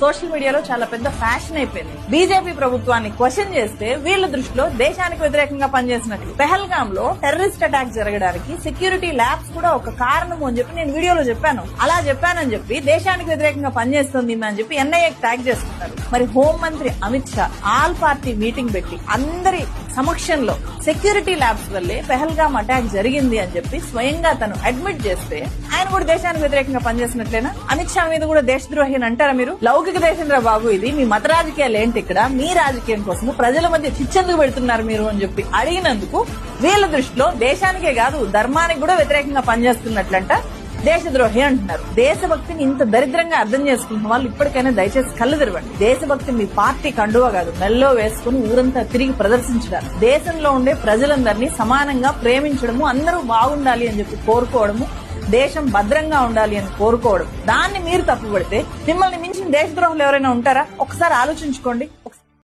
Social మీడియాలో చాలా పెద్ద ఫ్యాషన్ అయిపోయింది. బీజేపీ ప్రభుత్వాన్ని క్వశ్చన్ చేస్తే వీళ్ళ దృష్టిలో దేశానికి వ్యతిరేకంగా పనిచేసినట్లు పెహల్గామ్లో టెర్రరిస్ట్ అటాక్ జరగడానికి సెక్యూరిటీ ల్యాబ్స్ కూడా ఒక కారణం అని చెప్పి నేను వీడియోలో చెప్పాను. అలా చెప్పానని చెప్పి దేశానికి వ్యతిరేకంగా పనిచేస్తుంది అని చెప్పి ఎన్ఐఏ ట్యాగ్ చేస్తున్నారు. మరి హోం మంత్రి Amit Shah all party meeting పెట్టి అందరి సమక్షంలో సెక్యూరిటీ ల్యాబ్స్ వల్లే పెహల్గామ్ అటాక్ జరిగింది అని చెప్పి స్వయంగా తను అడ్మిట్ చేస్తే ఆయన కూడా దేశానికి వ్యతిరేకంగా పనిచేసినట్లేనా? అమిత్ షా మీద కూడా దేశద్రోహి అని అంటారా మీరు? లౌకిక దేశంద్ర బాబు ఇది. మీ మత రాజకీయాలు ఏంటి ఇక్కడ? మీ రాజకీయం కోసం ప్రజల మధ్య చిచ్చెందుకు పెడుతున్నారు మీరు అని చెప్పి అడిగినందుకు వీళ్ళ దృష్టిలో దేశానికే కాదు ధర్మానికి కూడా వ్యతిరేకంగా పనిచేస్తున్నట్లంట దేశద్రోహి అంటున్నారు. దేశభక్తిని ఇంత దరిద్రంగా అర్థం చేసుకున్న వాళ్ళు ఇప్పటికైనా దయచేసి కళ్ళు తెరవండి. దేశభక్తి మీ పార్టీ కండువా కాదు. మెల్లో వేసుకుని ఊరంతా తిరిగి ప్రదర్శించడం దేశంలో ఉండే ప్రజలందరినీ సమానంగా ప్రేమించడము అందరూ బాగుండాలి అని చెప్పి కోరుకోవడము దేశం భద్రంగా ఉండాలి అని కోరుకోవడం. దాన్ని మీరు తప్పుపడితే మిమ్మల్ని మించిన దేశద్రోహులు ఎవరైనా ఉంటారా? ఒకసారి ఆలోచించుకోండి.